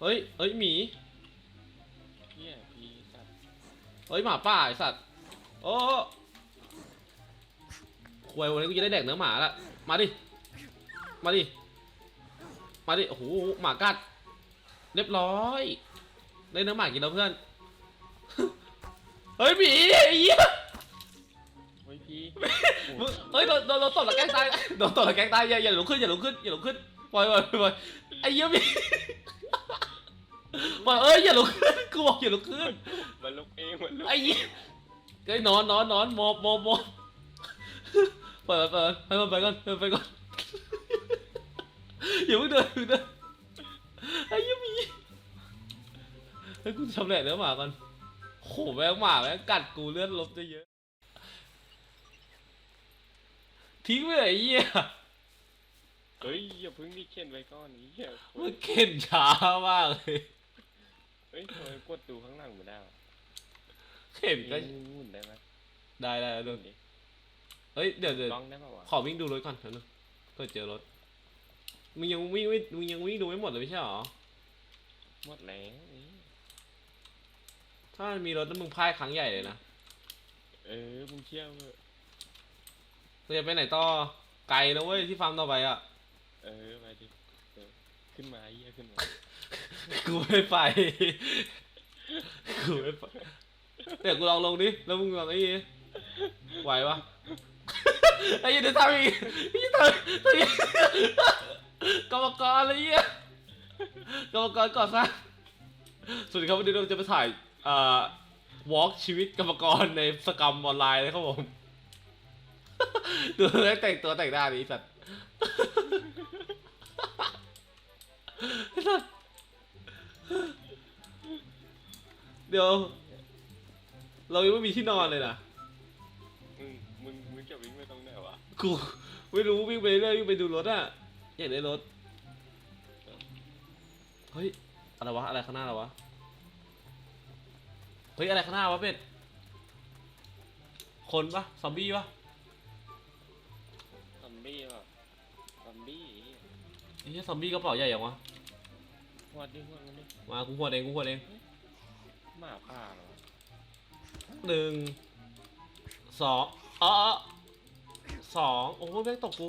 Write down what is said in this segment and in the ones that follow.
เฮ้ยเฮ้ยหมีเฮียพีสัตว์เฮ้ยหมาป่าไอสัตว์โอ้ควยวันนี้กูจะได้แดกเนื้อหมาละมาดิมาดิมาดิโอ้โหหมากัด เรียบร้อยได้เนื้อหมากินแล้วเพื่อนเฮ้ยหมีไอ้เหี้ยเฮ้ยพีมึงเฮ้ยโดนโดนโดนตบหลังแกล้งตายโดนตบหลังแกล้งตายอย่าอย่าลุกขึ้นอย่าลุกขึ้นอย่าลุกขึ้นปล่อยปล่อยปล่อยไอ้เหี้ยหมี ปล่อยเอ้ยอย่าลุกขึ้นกูบอกอย่าลุกขึ้นมันลุกเองมันลุกไอ้เหี้ยเฮ้ยนอนนอนนอนหมอบหมอบหมอบเปิดเปิดให้มันไปก่อนให้มันไปก่อนอย่าเพิ่งเดินอย่าเพิ่งเดินไอ้เหี้ยังมีเฮ้ยกูชำแหละเนื้อหมาก่อนโหแม่งหมาแม่งกัดกูเลือดลบจะเยอะทิ้งไปเลยไอ้เหี้ยเฮ้ยอย่าเพึ่งนี่เข็นไว้ก่อนนี้เฮียมันเข็นช้ามากเลย เฮ้ยทำไมกดดูข้างหลังไม่ได้วะเข็นก็นี่หมุนได้ไหมได้ได้ได้หมุนดิเฮ้ยเดี๋ยวเดี๋ยวลองได้ป่าวะขอวิ่งดูรถก่อนเถอะนะเพื่อเจอรถมึงยังวิ่งไม่มึงยังวิ่งดูไม่หมดเลยไม่ใช่หรอหมดแล้วนี่ถ้ามันมีรถแล้วมึงพลาดครั้งใหญ่เลยนะเออมึงเที่ยวเถอะเราจะไปไหนต่อไกลนะเว้ยที่ฟาร์มต่อไปอะ เออไปดิเออ ขึ้นมาเฮียขึ้นมากูไม่ไป กูไม่ไปเดี๋ยวกูลองลงดิแล้วมึงลองไอ้นี่ไหวปะไอ้ยี่เดี๋ยวทำอีกไอ้ยี่ทำทำอีกกรรมกรอะไรเงี้ยกรรมกรก่อสร้างสวัสดีครับวันนี้เราจะไปถ่ายเอ่อวอล์กชีวิตกรรมกรในสกรรมออนไลน์เลยครับผมดูแล้วแต่งตัวแต่งหน้านี้สัตว์ เดี๋ยว เรายังไม่มีที่นอนเลยนะมึงมึงมึงจะวิ่งไปตรงไหนวะกูไม่รู้วิ่งไปเรื่อยวิ่งไปดูรถอะอยากได้รถ เฮ้ยอะไรวะอะไรข้างหน้าเราวะ เฮ้ยอะไรข้างหน้าวะเป็ด คนปะซอมบี้ปะซอมบี้ป่ะซอมบี้ไอ้เหี้ยซอมบี้กระเป๋าใหญ่ยังวะหั วดดิหัวดมันดิมากูหัวดเองกูหัวดเองมาป่าเหรอหนึ่งสองอ๋อสองโอ้โหแม่งตกกู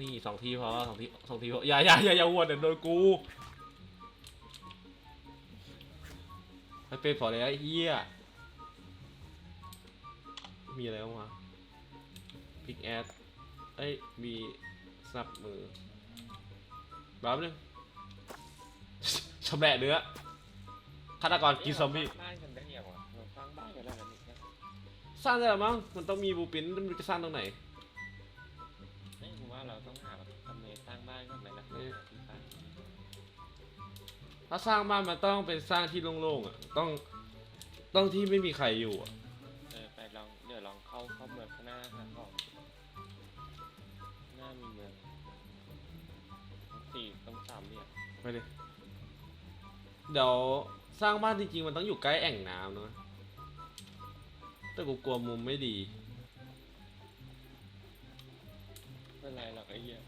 นี่สองทีพอสองทีสองทีพออย่าอย่าอย่าอย่าหัวดเดี๋ยวโดนกูไอ้เป็ดพอแล้วไอ้เหี้ยมีอะไรบ้างวะพิกแอดเอ้ยมีสนับมือ แป๊บนึงชำแหละเนื้อฆาตกรกินซอมบี้เฮ้ยเราสร้างบ้านกันได้ยังวะเราสร้างบ้านกันได้แล้วนี่นะสร้างได้แล้วมั้ง มันต้องมีบูปินมันจะสร้างตรงไหนเฮ้ยผมว่าเราต้องหาทำเลสร้างบ้านก่อนไหมล่ะเออ ที่สร้างถ้าสร้างบ้านมันต้องเป็นสร้างที่โล่งๆอะ ต้อง ต้องที่ไม่มีใครอยู่อะ สี่ต้องสามเหลี่ยมไปเลยเดี๋ยวสร้างบ้านจริงๆมันต้องอยู่ใกล้แอ่งน้ำนะแต่กูกลัวมุมไม่ดี ไม่เป็นไรหรอกไอ้เหี้ย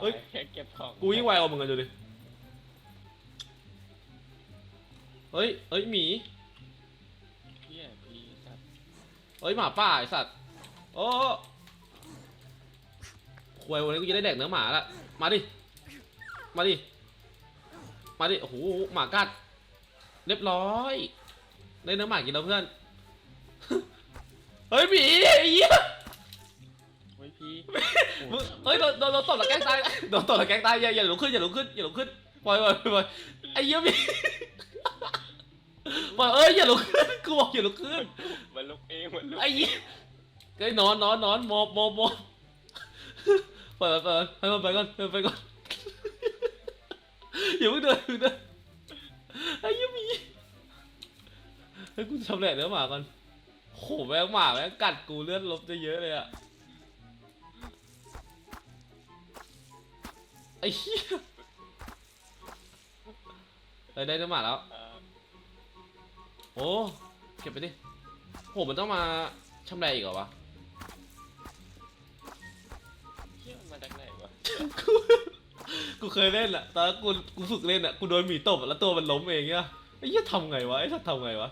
เฮ้ย แค่เก็บของกูยิ่งไวกว่ามึงกันดูดิเฮ้ยเฮ้ยหมี เหี้ยพี่สัตว์เฮ้ยหมาป่าไอสัตว์โอ้ควยวันนี้กูจะได้แดกเนื้อหมาละมาดิ มาดิ มาดิ โอ้โห หมากัด เรียบร้อย ได้เนื้อหมากินแล้วเพื่อน เฮ้ยหมีไอ้เหี้ยเฮ้ยพี่มึงเฮ้ยโดนโดนโดนตบหลังแกล้งตาย โดนตบหลังแกล้งตายอย่าอย่าลุกขึ้นอย่าลุกขึ้นอย่าลุกขึ้นปล่อยปล่อยปล่อยไอ้เหี้ยหมีปล่อยเอ้ยอย่าลุกขึ้นกูบอกอย่าลุกขึ้น มันลุกเองมันลุกไอ้เหี้ยเฮ้ยนอนนอนนอนหมอบหมอบหมอบเปิดเปิดให้มันไปก่อนให้มันไปก่อน อย่าเพิ่งเดินอย่าเพิ่งเดินไอ้เหี้ยหมีเฮ้ยกูชำแหละเนื้อหมาก่อนโหแม่งหมาแม่งกัดกูเลือดลบจะเยอะเลยอะไอ้เหี้ยเฮ้ยได้เนื้อหมาแล้วอ่าโอ้เก็บไปดิโหมันต้องมาชำแหละอีกเหรอวะเหี้ยมันมาจากไหนวะ กู เคยเล่นอะตอนนั้นกูกูฝึกเล่นอะกูโดนหมีตบอะแล้วตัวมันล้มเองเนี่ยไอ้เหี้ยทำไงวะไอ้สัตว์ทำไงวะ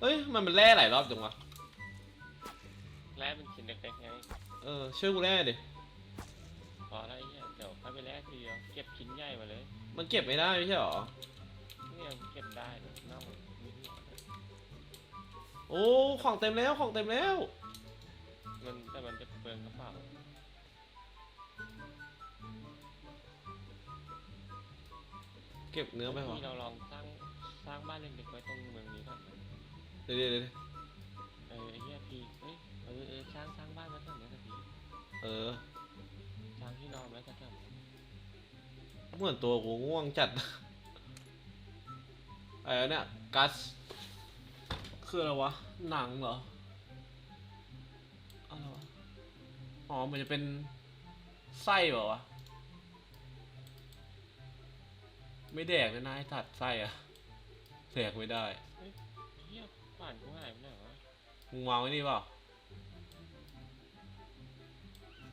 เฮ้ยมันมันแร่หลายรอบจังวะแร่เป็นชิ้นเล็กๆไงเออช่วยกูแร่ดิพอแล้วไอ้เหี้ยเดี๋ยวค่อยไปแลกทีเดียวเก็บชิ้นใหญ่มาเลยมันเก็บไม่ได้ไม่ใช่หรอเนี่ยเก็บได้เนี่ยเน่ามีที่โอ้ของเต็มแล้วของเต็มแล้วมันแต่มันจะเปลืองกระเป๋า ก็บเนื้อไปวะที่เราลองสร้างสร้างบ้านเล็กๆไว้ตรงเมืองนี้ก่อนนะเดี๋ยวเดี๋ยวเดี๋ยวเออไอ้เหี้ยพี่เอ้ยเออเออสร้างสร้างบ้านมาก่อนนะพี่เออสร้างที่นอนไว้ก่อนเถอะเหมือนตัวกูง่วงจัดอะไรวะเนี่ยกัสคืออะไรวะ หนังเหรออะไรวะอ๋อมันจะเป็นไส้เปล่าวะ ไม่แดกเลยนะไอ้ตัดไส้อะแดกไม่ได้เหี้ยบ้านกูหายไปไหนวะมึงวางไว้นี่เปล่า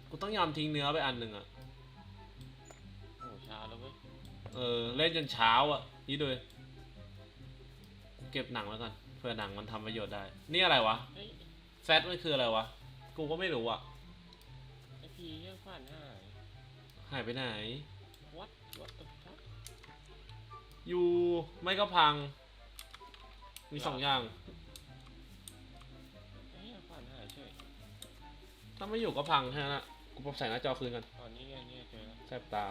กูต้องยอมทิ้งเนื้อไปอันหนึ่งอะโอ้ช้าแล้วเว้ยเออเล่นจนเช้าอะนี่ดูดิกูเก็บหนังแล้วกันเพื่อหนังมันทำประโยชน์ได้ นี่อะไรวะเฮ้ยแฟตมันคืออะไรวะกูก็ไม่รู้อะไอพี่เหี้ยบ้านหายหายไปไหน what what the fuck อ ยู่ไม่ก็พัง มีสองอย่างไอ้เหี้ยบ้านหายเฉยถ้าไม่อยู่ก็พังแค่นั้นอะกูปรับแสงหน้าจอคืนกันตอนนี้ไงเนี่ยเจอแล้วแสบตา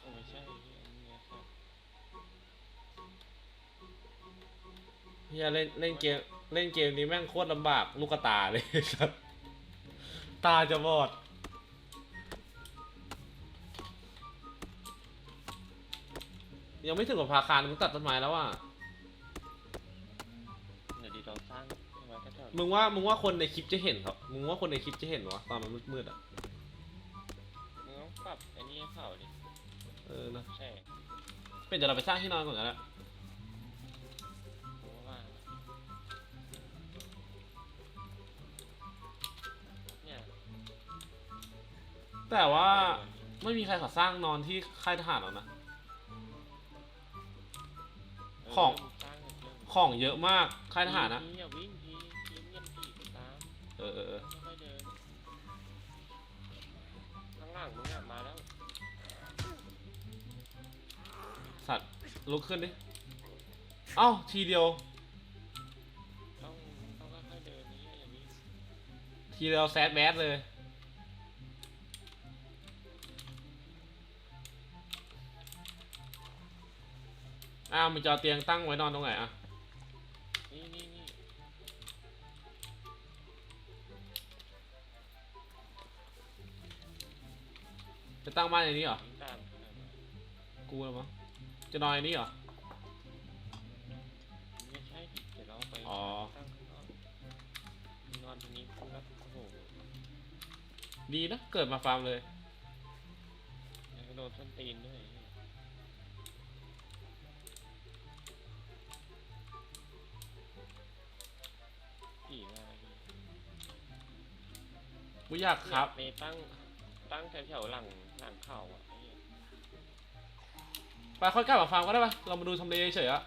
โอ้ไม่ใช่ไอ้เหี้ยเนี่ยครับเฮียเล่นเล่นเกมเล่นเกมนี้แม่งโคตรลำบากลูกกระตาเลย ครับ ตาจะบอด ยังไม่ถึงกับพาคารมึงตัดต้นไม้แล้วอะเดี๋ยวดีลองสร้างให้ไว้ก็เถอะมึงว่ามึงว่าคนในคลิปจะเห็นครับมึงว่าคนในคลิปจะเห็นวะตอนมันมืดๆอะมึงต้องปรับไอ้นี่ให้เข้าดิเออนะใช่เป็นเดี๋ยวเราไปสร้างที่นอนก่อนกันละกูว่าเนี่ยแต่ว่าไม่มีใครขอสร้างนอนที่ค่ายทหารหรอกนะ ของมึสร้างเถอะของเยอะมากค่ายทหารนะพี่อย่าวิ่งพี่พี่เงียบพี่ตามเออเออเออค่อยๆเดินข้างล่างมึงอะมาแล้ว สัตว์ลุกขึ้นดิเอ้าทีเดียวต้องต้องค่อยๆเดินนี่อย่าวิ่งทีเดียวแซดแบดเลย อ้าวมึงจะเอาเตียงตั้งไว้นอนตรงไหนอะนี่นี่นี่จะตั้งบ้านในนี้เหรอวิ่งตามขนาดนั้นกูเหรอมั้งจะนอนในนี้เหรอ ไม่ใช่ดิเดี๋ยวเราไปอ๋อ ตั้งข้างนอกนอนตรงนี้ปุ๊บแล้วโอ้โหดีนะ เกิดมาฟาร์มเลยแล้วก็โดนส้นตีนด้วย กูอยากครับเมย์ตั้งตั้งแถวๆหลังหลังเข่าอะไอ้เหี้ยไปค่อยกลับมาฟาร์มก็ได้ปะเรามาดูทำเลเฉยๆอะ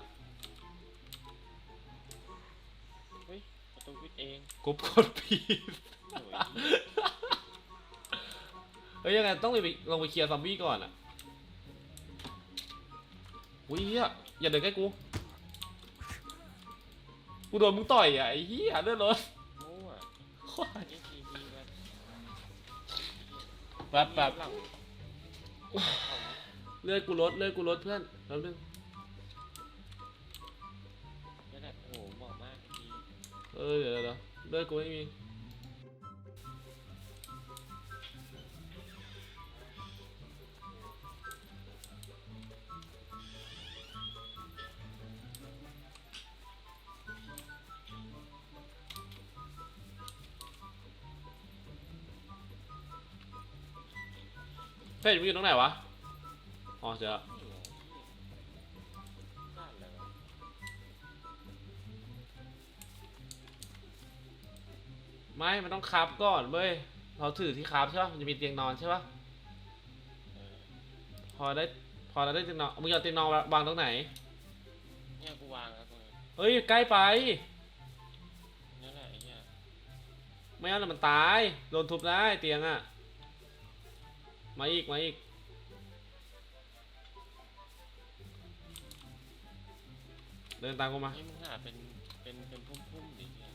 เฮ้ยประตูปิดเองกูกดผิดโอ้ยเฮ้ยยังไงต้องไปลงไปเคลียร์ซอมบี้ก่อนอะอุ้ยเฮียอย่าเดินใกล้กู กูโดนมึงต่อยอะไอ้เหี้ยเลือดรถมั่วควายนี่ทีพีแบบ แป๊บแป๊บหลังเลือดกูลดเลือดกูลดเพื่อนแป๊บนึงนี่แหละโอ้โหเหมาะมากทีเออเดี๋ยวเดี๋ยวเดี๋ยวเลือดกูไม่มี เฮ้ยมึงอยู่ตรงไหนวะ อ๋อเจอละนี่ไงบ้านอะไรวะไม่ มันต้องคับก่อนเว้ย เราถือที่คราฟใช่ป่ะมันจะมีเตียงนอนใช่ป่ะเออพอได้ พอเราได้เตียงนอน มึงจะเอาเตียงนอนวางตรงไหน เนี่ยกูวางแล้วตรงนี้เฮ้ย ใกล้ไป นั่นแหละไอ้เหี้ยไม่งั้นมันตาย โดนทุบได้เตียงอะ มาอีก มาอีก เดินตามกูมานี่มึงหาเป็นเป็นเป็นพุ่มๆดิเนี่ย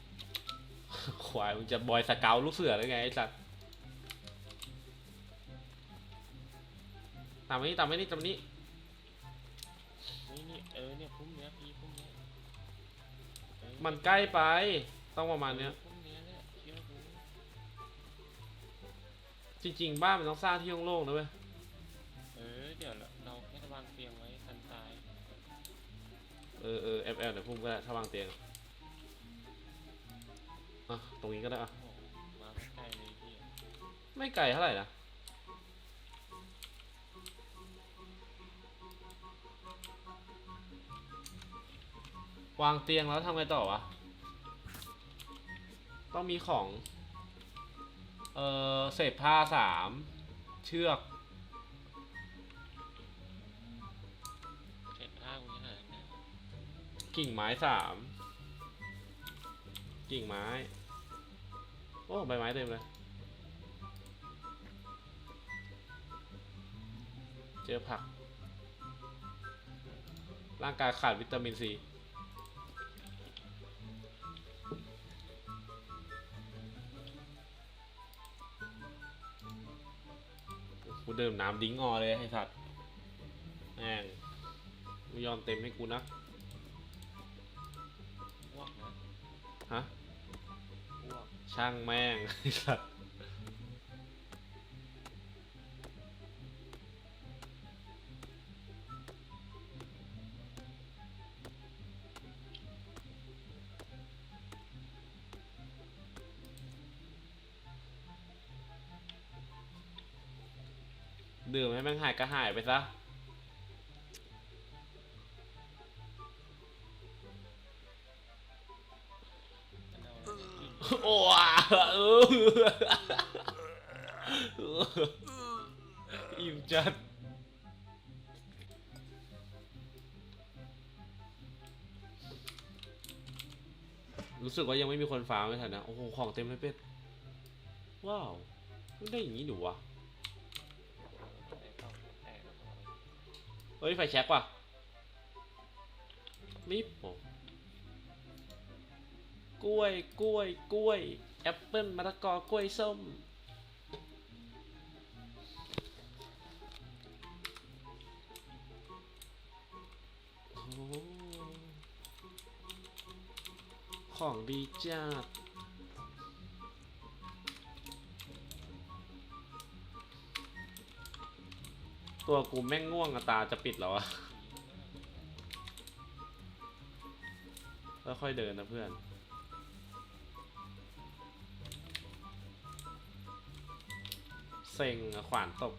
ควายมึงจะบอยสเกลลูกเสือหรือไงไอ้สัตว์ตามมานี่ตามมานี่ตามมานี่นี่นี่เออเนี่ยพุ่มเนี้ยพี่พุ่มเนี้ยเออมันใกล้ไป ต้องประมาณเนี้ย จริงๆ บ้านมันต้องสร้างที่โล่งๆนะเว้ย เออเดี๋ยวเราเราแค่วางเตียงไว้กันตายเออเออแอบแอบเดี๋ยวพุ่มก็ได้ถ้าวางเตียงอะอะตรงนี้ก็ได้อะ โอ้โหมาไม่ไกลเลยพี่ไม่ไกลเท่าไหร่นะ วางเตียงแล้วทำไงต่อวะ ต้องมีของ เออเศษผ้าสามเชือกเสร็จผ้ากูจะหาไหนกิ่งไม้สามกิ่งไม้ โอ้ใบไม้เต็มเลย เจอผัก ร่างกายขาดวิตามินซี กูเดิมน้ำดิ้งออเลยไอ้สัตว์แม่งไม่ยอมเต็มให้กูนะอ้วกนะฮะอ้วกช่างแม่งไอ้สัตว์ ดื่มให้แม่งหายก็หายไปซะมันเอาอะไรมากินโอ้อะเอออิ่มจัดรู้สึกว่ายังไม่มีคนฟาร์มไม่ทันนะ โอ้โห ของเต็มเลยเป็ด ว้าว มันได้อย่างนี้หนูวะ ฮ้ย ไฟแช็กว่ะมิบโอ้กล้วย กล้วย กล้วย แอปเปิ้ลมะละกอ กล้วยส้ม ของดีจัด ตัวกูแม่งง่วงอะตาจะปิดแล้วอะค่อยเดินนะเพื่อนเซ็งขวานตก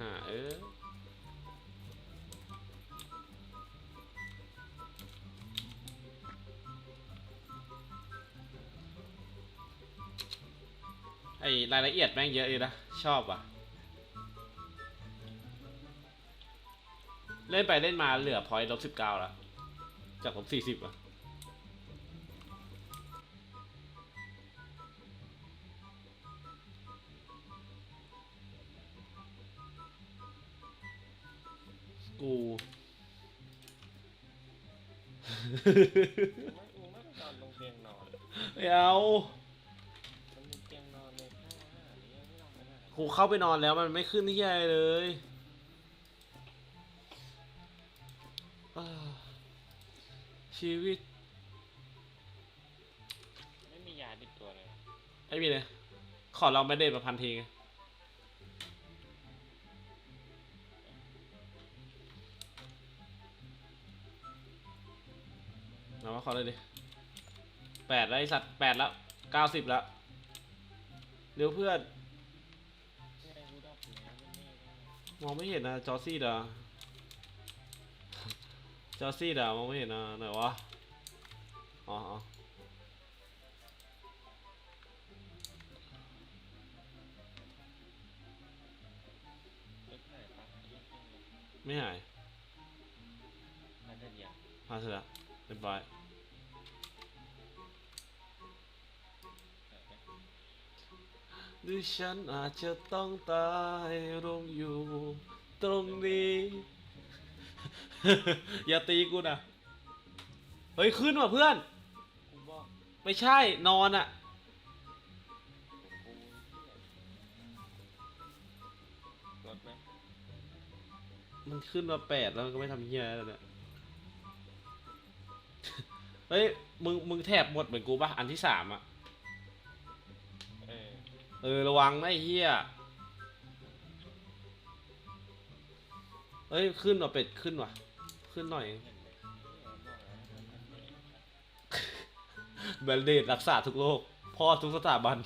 หาเออไอรายละเอียดแม่งเยอะเลยนะ ชอบอะ เล่นไปเล่นมาเหลือพอยต์ลบสิบเก้าแล้วจากลบสี่สิบอะกูไม่กูไม่ต้องนอนตรงเตียงนอน ไม่เอามันมีเตียงนอนในข้างหน้าเนี่ยไม่ต้องไปไหน กูเข้าไปนอนแล้วมันไม่ขึ้นที่อะไรเลย ชีวิต ไม่มียาติดตัวเลยไอ้มีเลย ขอลองไปเดทมาพันทีไงเอาว่าขอเลยดิแปดแล้วไอสัตว์แปดแล้วเก้าสิบแล้ว เร็วเพื่อนเนี่ยกูดอกแล้วไม่แน่ได้มองไม่เห็นนะจอซี่ดา จอซี่ดาวมองไม่เห็นนะไหนวะ อ๋อไม่หายพาเดียพัเสร็จแล้วเรียบร้อยดิฉันอาจจะต้องตายรงอยู่ ตรงนี้ อย่าตีกูนะเฮ้ยขึ้นว่ะเพื่อน กูบอกไม่ใช่นอนอะกูเหี้ยรถไหมมันขึ้นมาแปดแล้วมันก็ไม่ทำเฮียอะไรแล้วเนี่ยเฮ้ยมึงมึงแทบหมดเหมือนกูปะอันที่สามอะเออเออระวังนะไอ้เฮียเฮ้ยขึ้นว่ะเป็ดขึ้นว่ะ ขึ้นหน่อยแบลเดตรักษาทุกโรคพ่อทุกสถาบัน